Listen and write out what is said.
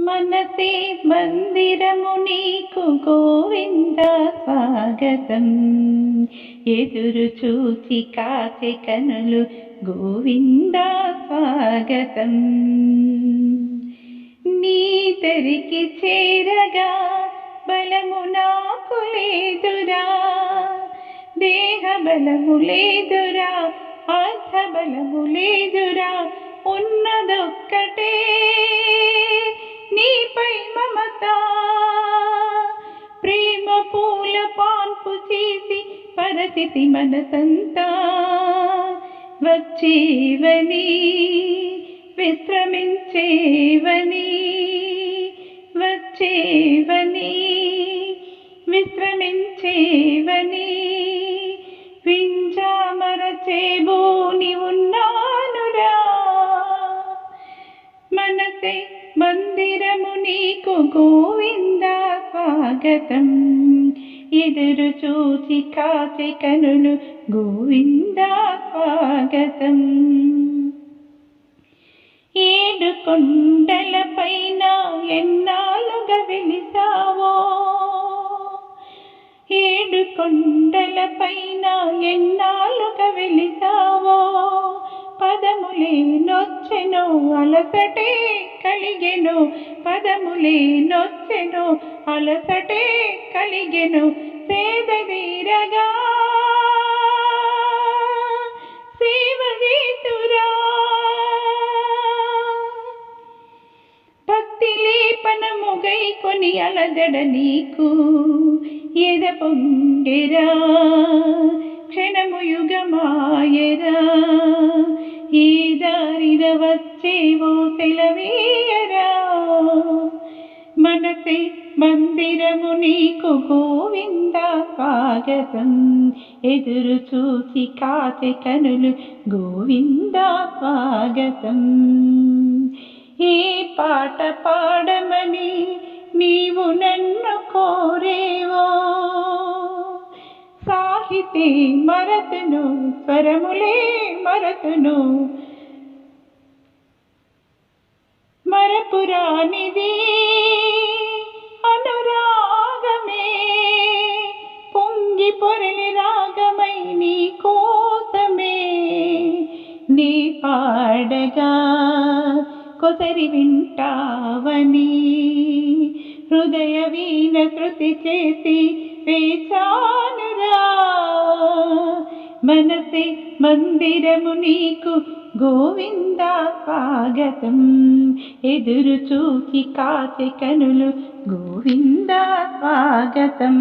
మనసే మందిరము నీకు గోవింద స్వాగతం. ఎదురు చూచి కాచే కనులు గోవింద స్వాగతం. నీ దరికి చేరగా బలము నాకు లేదురా. దేహ బలము లేదురా అర్థ బలము లేదురా. ఉన్నదొక్కటే పూల పాన్పు చేసి పరచితి మనసంతా వచ్చేవని విశ్రమించేవని వచ్చేవని విశ్రమించేవని వింజామరచేబోని ఉన్నానురా. మనసే మందిరము నీకు గోవింద స్వాగతం. ఎదురు చూచి కాచి కనులు గోవింద స్వాగతం. ఏడు కొండల పైన ఎన్నాళ్ళుగా వెలిసావో. ఏడు కొండల పైన ఎన్నాళ్ళుగా వెలిసావో. పదములే నొచ్చెను అలసటే కలిగెను పదములే నొచ్చెను అలసటే కలిగెను సేదీరగా సేవదీతురా భక్తి లేపనముగై కొని అలజడ నీకు ఎద పొంగెరా క్షణము యుగమాయరా. మందిరము నీకు గోవింద స్వాగతం. ఎదురు చూసి కాచే కనులు గోవింద స్వాగతం. ఈ పాట పాడమని నీవు నన్ను కోరేవో. సాహితీ మరతును స్వరములే మరతును. మరపురానిదే పాడగా కొసరి వింటావని హృదయ వీణ శృతి చేసి వేచానురా. మనసే మందిరము నీకు గోవింద స్వాగతం. ఎదురు చూసి కాచి కనులు గోవింద స్వాగతం.